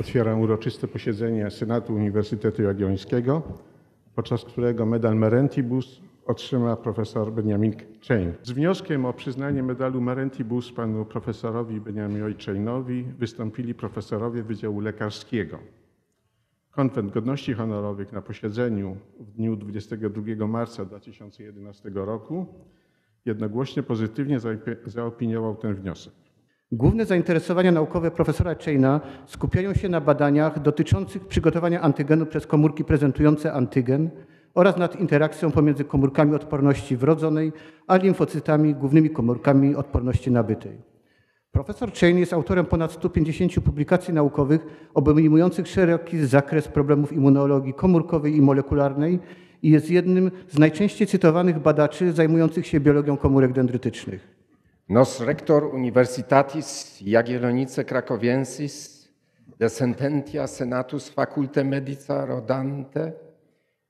Otwieram uroczyste posiedzenie Senatu Uniwersytetu Jagiellońskiego, podczas którego medal Merentibus otrzyma profesor Benjamin Chain. Z wnioskiem o przyznanie medalu Merentibus panu profesorowi Benjaminowi Chainowi wystąpili profesorowie Wydziału Lekarskiego. Konwent Godności Honorowych na posiedzeniu w dniu 22 marca 2011 roku jednogłośnie pozytywnie zaopiniował ten wniosek. Główne zainteresowania naukowe profesora Chaina skupiają się na badaniach dotyczących przygotowania antygenu przez komórki prezentujące antygen oraz nad interakcją pomiędzy komórkami odporności wrodzonej a limfocytami, głównymi komórkami odporności nabytej. Profesor Chain jest autorem ponad 150 publikacji naukowych obejmujących szeroki zakres problemów immunologii komórkowej i molekularnej i jest jednym z najczęściej cytowanych badaczy zajmujących się biologią komórek dendrytycznych. Nos rector Universitatis Jagiellonice Cracoviensis de sententia senatus faculte medica rodante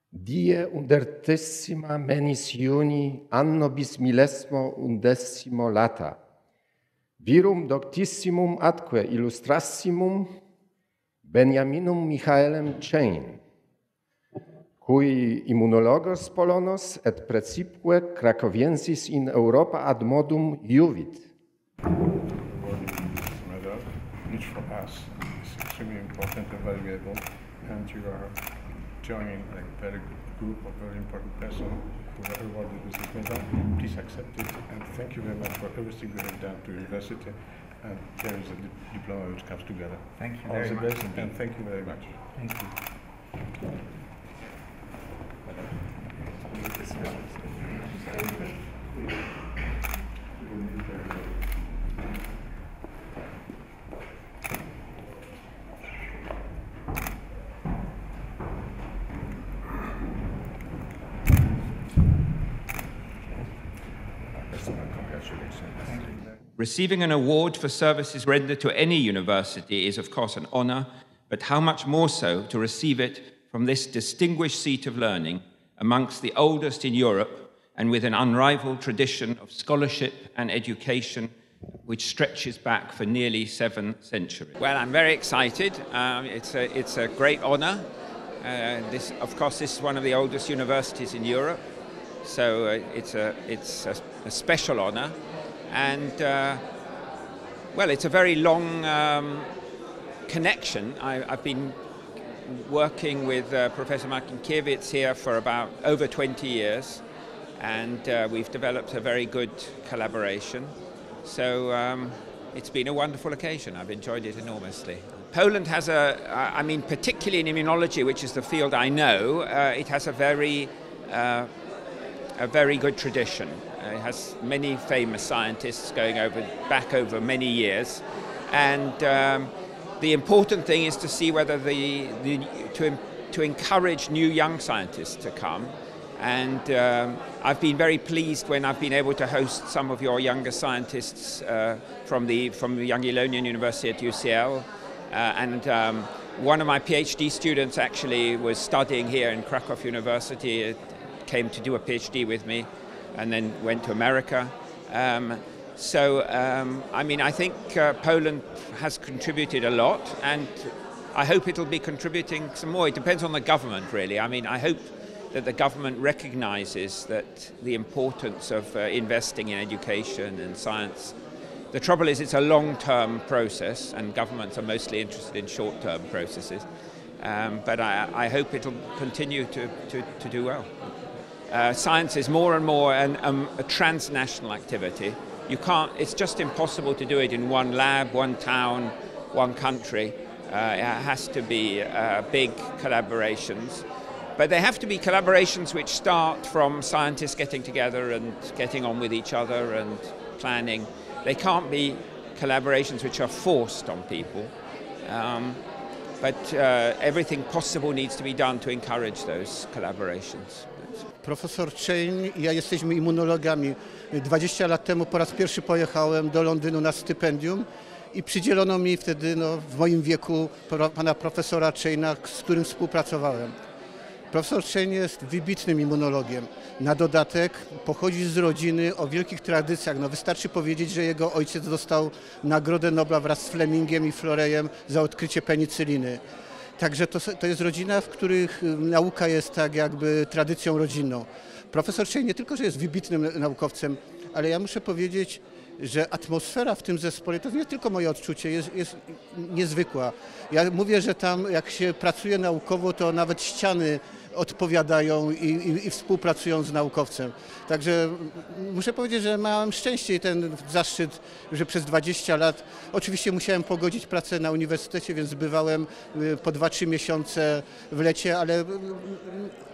die undertissima menis iuni anno bis millesimo undecimo lata. Virum doctissimum atque illustrassimum Benjaminum Michaelem Chain cui immunologos polonos et precipque Cracoviensis in Europa ad modum juvit. medal, which for us is extremely important and valuable, and you are joining a very good group of very important persons who are awarded this medal. Please accept it, and thank you very much for everything you have done to university. And there is a di- diploma which comes together. Thank you All very the much best, indeed. and thank you very much. Thank you. Receiving an award for services rendered to any university is, of course, an honour, but how much more so to receive it from this distinguished seat of learning, amongst the oldest in Europe, and with an unrivaled tradition of scholarship and education which stretches back for nearly seven centuries. Well, I'm very excited. Um, it's, a, it's a great honour. Uh, this, of course, this is one of the oldest universities in Europe, so uh, it's, a, it's a, a special honour. And, uh, well, it's a very long um, connection. I, I've been working with uh, Professor Markinkiewicz here for about over 20 years, and uh, we've developed a very good collaboration. So um, it's been a wonderful occasion. I've enjoyed it enormously. Poland has a, I mean, particularly in immunology, which is the field I know, uh, it has a very, uh, a very good tradition. It has many famous scientists going over back over many years, and um, the important thing is to see whether the, the to, to encourage new young scientists to come. And um, I've been very pleased when I've been able to host some of your younger scientists uh, from the from the Young Elonian University at UCL. Uh, and um, one of my PhD students actually was studying here in Krakow University, uh, came to do a PhD with me, and then went to America. Um, so, um, I mean, I think uh, Poland has contributed a lot, and I hope it'll be contributing some more. It depends on the government, really. I mean, I hope that the government recognizes that the importance of uh, investing in education and science. The trouble is, it's a long term process, and governments are mostly interested in short term processes. Um, but I, I hope it'll continue to, to, to do well. Uh, science is more and more an, um, a transnational activity. You can't, it's just impossible to do it in one lab, one town, one country. Uh, it has to be uh, big collaborations. But they have to be collaborations which start from scientists getting together and getting on with each other and planning. They can't be collaborations which are forced on people. Um, but uh, everything possible needs to be done to encourage those collaborations. Profesor Chain i ja jesteśmy immunologami. 20 lat temu po raz pierwszy pojechałem do Londynu na stypendium i przydzielono mi wtedy no, w moim wieku pana profesora Chaina, z którym współpracowałem. Profesor Chain jest wybitnym immunologiem. Na dodatek pochodzi z rodziny o wielkich tradycjach. No wystarczy powiedzieć, że jego ojciec dostał Nagrodę Nobla wraz z Flemingiem i Florejem za odkrycie penicyliny. Także to, to jest rodzina, w których y, nauka jest tak jakby tradycją rodzinną. Profesor Chain nie tylko, że jest wybitnym naukowcem, ale ja muszę powiedzieć, że atmosfera w tym zespole, to nie tylko moje odczucie, jest, jest niezwykła. Ja mówię, że tam jak się pracuje naukowo, to nawet ściany odpowiadają i, i, i współpracują z naukowcem. Także muszę powiedzieć, że miałem szczęście i ten zaszczyt, że przez 20 lat, oczywiście musiałem pogodzić pracę na uniwersytecie, więc bywałem y, po 2-3 miesiące w lecie, ale y,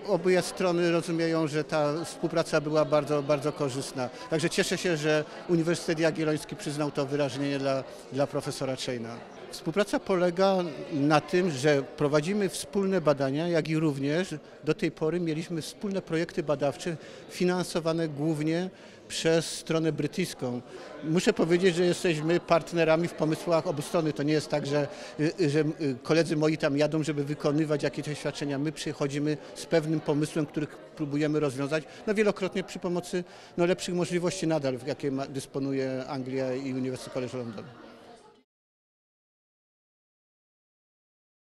obie strony rozumieją, że ta współpraca była bardzo, bardzo korzystna. Także cieszę się, że Uniwersytet Jagielloński przyznał to wyrażenie dla, dla profesora Chaina. Współpraca polega na tym, że prowadzimy wspólne badania, jak i również do tej pory mieliśmy wspólne projekty badawcze finansowane głównie przez stronę brytyjską. Muszę powiedzieć, że jesteśmy partnerami w pomysłach obu strony. To nie jest tak, że, y, że y, koledzy moi tam jadą, żeby wykonywać jakieś oświadczenia. My przychodzimy z pewnym pomysłem, których próbujemy rozwiązać, no wielokrotnie przy pomocy no, lepszych możliwości nadal, jakie ma, dysponuje Anglia i Uniwersytet College London.